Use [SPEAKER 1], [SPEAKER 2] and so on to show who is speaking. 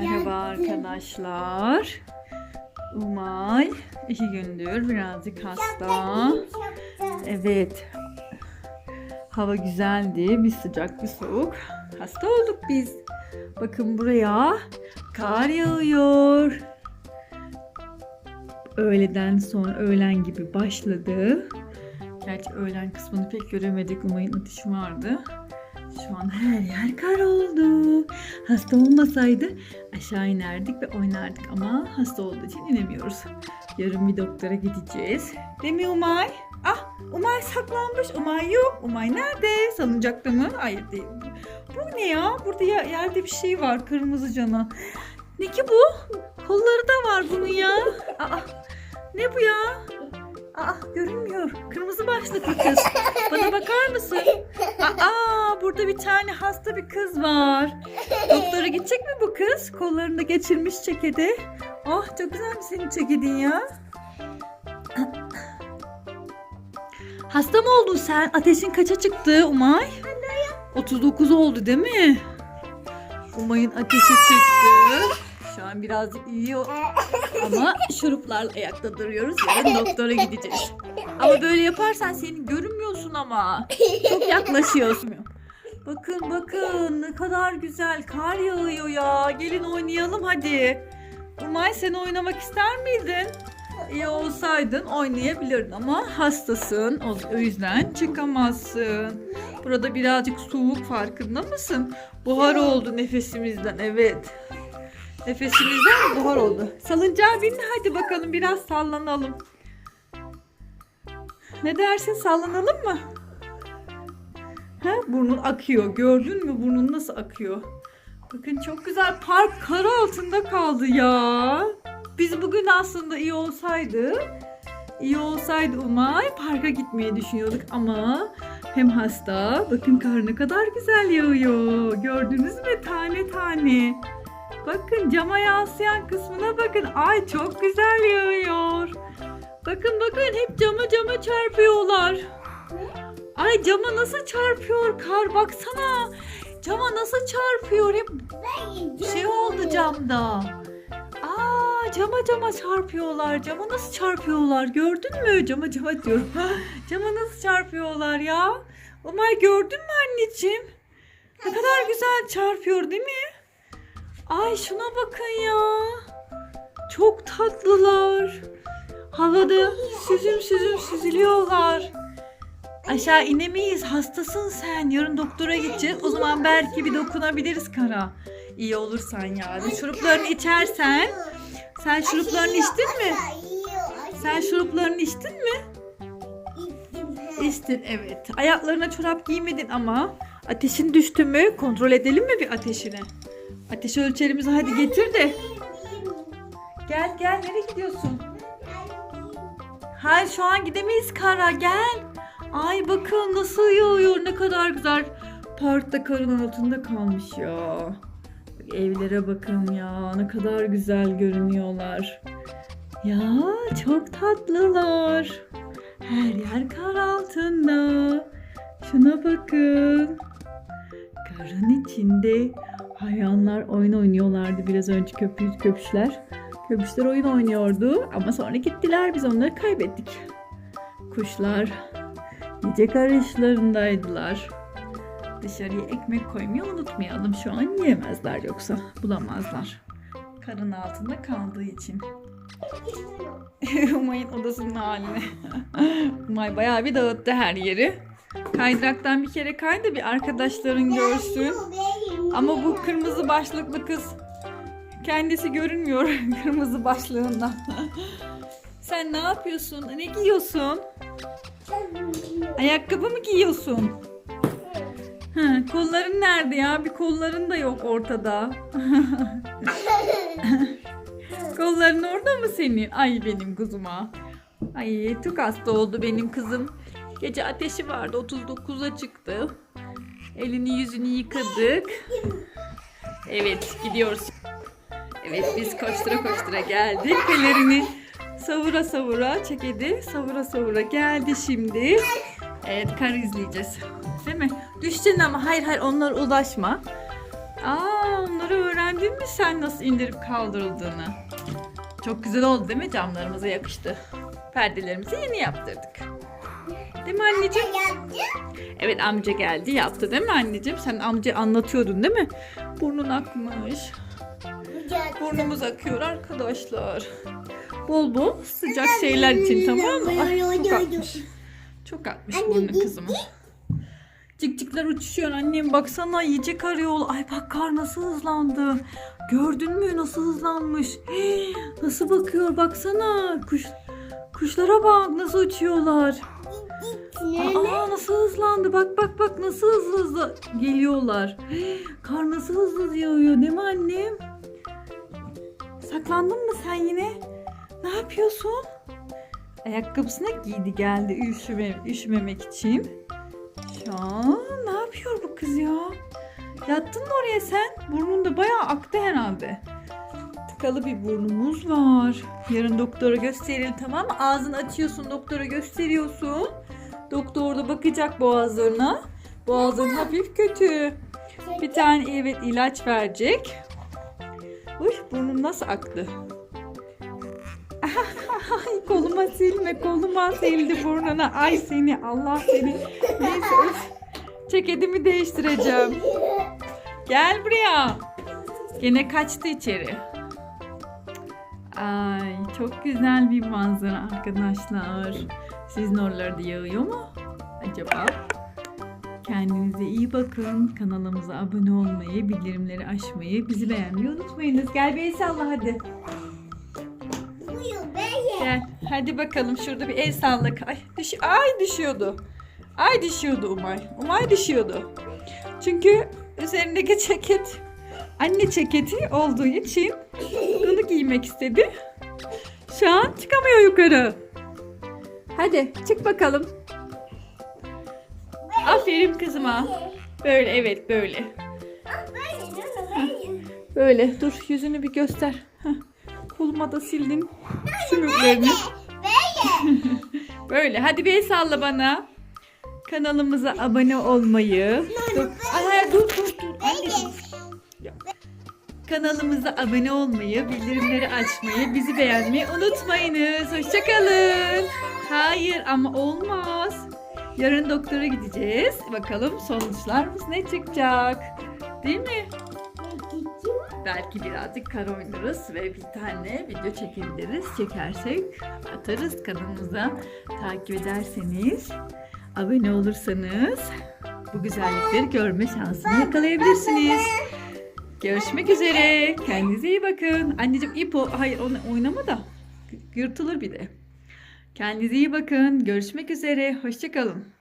[SPEAKER 1] Merhaba arkadaşlar. Umay iki gündür birazcık hasta. Evet. Hava güzeldi. Bir sıcak bir soğuk. Hasta olduk biz. Bakın buraya kar yağıyor. Öğleden sonra öğlen gibi başladı. Gerçi öğlen kısmını pek göremedik. Umay'ın ateşi vardı. Şu an her yer kar oldu. Hasta olmasaydı aşağı inerdik ve oynardık ama hasta olduğu için inemiyoruz. Yarın bir doktora gideceğiz. Değil mi Umay? Ah Umay saklanmış. Umay yok. Umay nerede? Salıncakta mı? Hayır değil. Bu ne ya? Burada ya- yerde bir şey var kırmızı cana. Ne ki bu? Kolları da var bunun ya. Aa, ne bu ya? Aa görünmüyor. Kırmızı başlıklı kız. Bana bakar mısın? Aa burada bir tane hasta bir kız var. Doktora gidecek mi bu kız? Kollarını da geçirmiş ceketi. Oh çok güzel senin ceketin ya. Hasta mı oldun sen? Ateşin kaça çıktı Umay? 39 oldu değil mi? Umay'ın ateşi çıktı. Şu an birazcık iyi ama şuruplarla ayakta duruyoruz. Yarın doktora gideceğiz. Ama böyle yaparsan seni görünmüyorsun ama. Çok yaklaşıyorsun. Bakın bakın ne kadar güzel kar yağıyor ya. Gelin oynayalım hadi. Umay sen oynamak ister miydin? İyi olsaydın oynayabilirdin ama hastasın. O- yüzden çıkamazsın. Burada birazcık soğuk farkında mısın? Buhar oldu nefesimizden evet. Nefesimizden buhar oldu. Salıncağa bin hadi bakalım biraz sallanalım. Ne dersin sallanalım mı? Ha, burnun akıyor. Gördün mü burnun nasıl akıyor? Bakın çok güzel park kar altında kaldı ya. Biz bugün aslında iyi olsaydı, iyi olsaydı Umay parka gitmeyi düşünüyorduk ama hem hasta, bakın kar ne kadar güzel yağıyor. Gördünüz mü tane tane. Bakın cama yansıyan kısmına bakın. Ay çok güzel yağıyor. Bakın bakın hep cama cama çarpıyorlar. Ay cama nasıl çarpıyor kar baksana. Cama nasıl çarpıyor hep şey oldu camda. Aa cama cama çarpıyorlar. Cama nasıl çarpıyorlar gördün mü? Cama cama diyorum. cama nasıl çarpıyorlar ya? Umay gördün mü anneciğim? Ne kadar güzel çarpıyor değil mi? Ay şuna bakın ya. Çok tatlılar. Havada süzüm süzüm süzülüyorlar. Aşağı inemeyiz. Hastasın sen. Yarın doktora gideceğiz. O zaman belki bir dokunabiliriz kara. İyi olursan yani. Şuruplarını içersen. Sen şuruplarını içtin mi? Sen şuruplarını içtin mi? İçtin evet. Ayaklarına çorap giymedin ama ateşin düştü mü? Kontrol edelim mi bir ateşini? Ateş ölçerimizi hadi getir de. Gel gel nereye gidiyorsun? Hayır şu an gidemeyiz Kara gel. Ay bakın nasıl yağıyor ne kadar güzel. Parkta karın altında kalmış ya. Evlere bakın ya ne kadar güzel görünüyorlar. Ya çok tatlılar. Her yer kar altında. Şuna bakın. Karın içinde hayvanlar oyun oynuyorlardı biraz önce köpüş, köpüşler. Köpüşler oyun oynuyordu ama sonra gittiler biz onları kaybettik. Kuşlar yiyecek arayışlarındaydılar. Dışarıya ekmek koymayı unutmayalım. Şu an yiyemezler yoksa bulamazlar. Karın altında kaldığı için. Umay'ın odasının haline. Umay bayağı bir dağıttı her yeri. Kaydıraktan bir kere kay da bir arkadaşların görsün. Ama bu kırmızı başlıklı kız kendisi görünmüyor kırmızı başlığından. Sen ne yapıyorsun? Ne giyiyorsun? Ayakkabı mı giyiyorsun? Ha, kolların nerede ya? Bir kolların da yok ortada. Kolların orada mı senin? Ay benim kuzuma. Ay çok hasta oldu benim kızım. Gece ateşi vardı 39'a çıktı. Elini yüzünü yıkadık. Evet gidiyoruz. Evet biz koştura koştura geldik. Pelerini savura savura çekedi. Savura savura geldi şimdi. Evet kar izleyeceğiz. Değil mi? Düşeceksin ama hayır hayır onlara ulaşma. Aa camları öğrendin mi sen nasıl indirip kaldırıldığını? Çok güzel oldu değil mi? Camlarımıza yakıştı. Perdelerimizi yeni yaptırdık. Değil mi anneciğim? Evet amca geldi yaptı değil mi anneciğim? Sen amca anlatıyordun değil mi? Burnun akmış. Burnumuz akıyor arkadaşlar. Bol bol sıcak şeyler için tamam mı? Ay, çok akmış. Çok akmış burnu kızımın. Cikcikler uçuşuyor annem baksana yiyecek arıyor. Ay bak kar nasıl hızlandı. Gördün mü nasıl hızlanmış. Hii, nasıl bakıyor baksana. Kuş, kuşlara bak nasıl uçuyorlar. Aa nasıl hızlandı bak bak bak nasıl hızlı hızlı geliyorlar. Hii, Kar nasıl hızlı yağıyor değil mi annem? Saklandın mı sen yine? Ne yapıyorsun? Ayakkabısına giydi geldi üşüme, üşümemek için. Şu ne yapıyor bu kız ya? Yattın mı oraya sen? Burnun da bayağı aktı herhalde. Tıkalı bir burnumuz var. Yarın doktora gösterelim tamam mı? Ağzını açıyorsun doktora gösteriyorsun. Doktor da bakacak boğazlarına. Boğazın hafif kötü. Bir tane evet ilaç verecek. Uy burnum nasıl aktı? Ay koluma silme koluma sildi burnuna. Ay seni Allah seni. Neyse. Ceketimi değiştireceğim. Gel buraya. Gene kaçtı içeri. Ay çok güzel bir manzara arkadaşlar. Sizin oralarda yağıyor mu? Acaba? Kendinize iyi bakın. Kanalımıza abone olmayı, bildirimleri açmayı, bizi beğenmeyi unutmayınız. Gel bir el salla hadi. Hadi bakalım şurada bir el salla. Ay, düş Ay düşüyordu. Ay düşüyordu Umay. Umay düşüyordu. Çünkü üzerindeki ceket anne ceketi olduğu için bunu giymek istedi. Şu an çıkamıyor yukarı. Hadi çık bakalım. Aferin kızıma. Böyle evet böyle. Böyle dur yüzünü bir göster. Heh. Koluma da sildim sümüklerini. Böyle hadi bir el salla bana. Kanalımıza abone olmayı. Dur. Ay, dur dur dur. Anne. Kanalımıza abone olmayı, bildirimleri açmayı, bizi beğenmeyi unutmayınız. Hoşçakalın. Hayır ama olmaz. Yarın doktora gideceğiz. Bakalım sonuçlarımız ne çıkacak. Değil mi? Belki birazcık kar oynarız ve bir tane video çekebiliriz. Çekersek atarız kanalımıza. Takip ederseniz, abone olursanız bu güzellikleri görme şansını yakalayabilirsiniz. Görüşmek üzere. Kendinize iyi bakın. Anneciğim ip o. Hayır onu oynama da. Yırtılır bir de. Kendinize iyi bakın. Görüşmek üzere. Hoşçakalın.